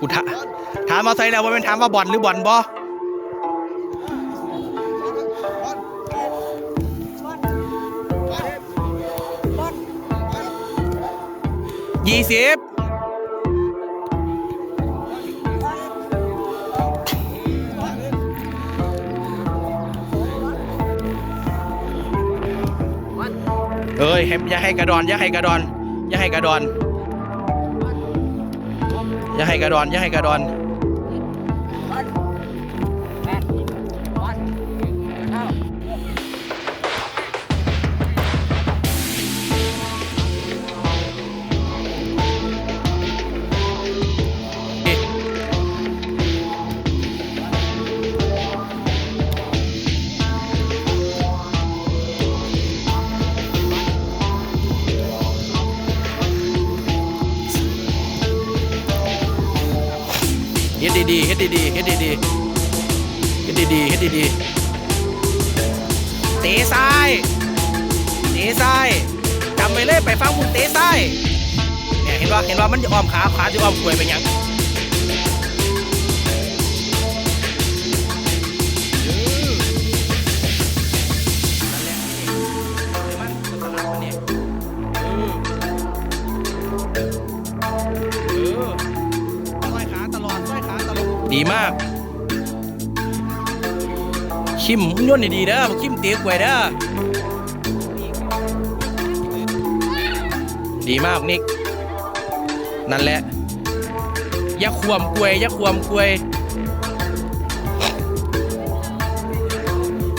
กูถาถามมาใส่แล้วว่าเป็นถามว่าบอลหรือบอลบอยี่สิบเอ้ยให้อย่าให้กระดอนอย่าให้กระดอนอย่าให้กระดอน อย่าให้กระดอนอย่าให้กระดอน เฮ็ดดีๆเฮ็ดดีๆเฮ็ดดีๆเฮ็ดดีๆเฮ็ดดีๆเตะซ้ายเตะซ้ายจำไว้เลยไปฟังมุกเตะซ้ายเนี่ยเห็นว่าเห็นว่ามันจะอ้อมขาขาจะอ้อมกลวยไปยัง ดีมาก คิมย่นดีๆเด้อคิมเตี้ยกไว้เด้อดีมากนิก นั่นแหละย่าควมกวยย่าควมกวย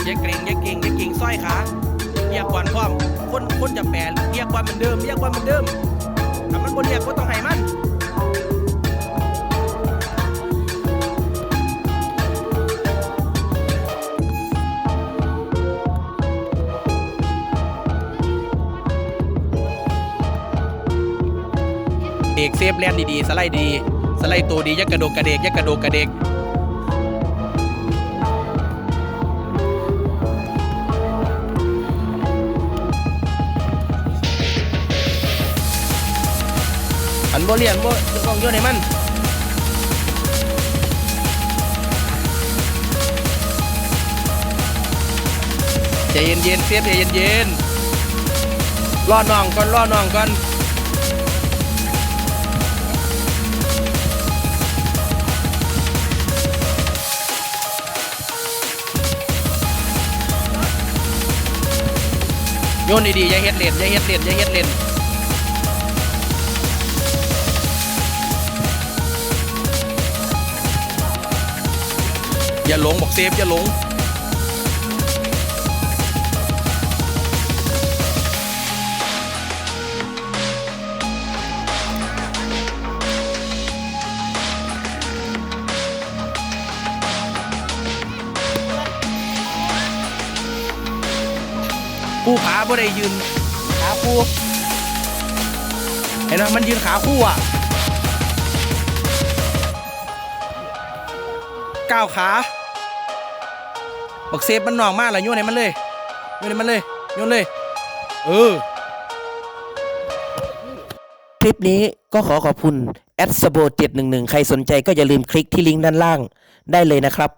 ย่าเกรงย่าเกรงย่าเกรงสร้อยขาเรียกวันพร้อมคนคนจะแปลเรียกวันเหมือนเดิมเรียกวันเหมือนเดิมถ้ามันบ่เรียกก็ต้องให้มัน ดกเซฟแลนดีๆสไลด์ดี สไลด์ตัวดียักกระโดดกระเดกยักกระโดดกระเดกอันบ่เลียนบ่ต้องโยนให้มันใจเย็นๆเซฟใจเย็นๆรอน้องก่อนรอน้องก่อน โยนดีๆอย่าเฮ็ดเล่นอย่าเฮ็ดเล่นอย่าเฮ็ดเล่นอย่าหลงบอกเซฟอย่าหลง ผู้ผาบ่ได้ยืนขาคู่เห็นไหมมันยืนขาคู่อะก้าวขาบักเซฟมันนองมากเลยโยนให้มันเลยโยนให้มันเลยโยนเลยเออคลิปนี้ก็ขอขอบคุณแอดสโบ711 ใครสนใจก็อย่าลืมคลิกที่ลิงก์ด้านล่างได้เลยนะครับ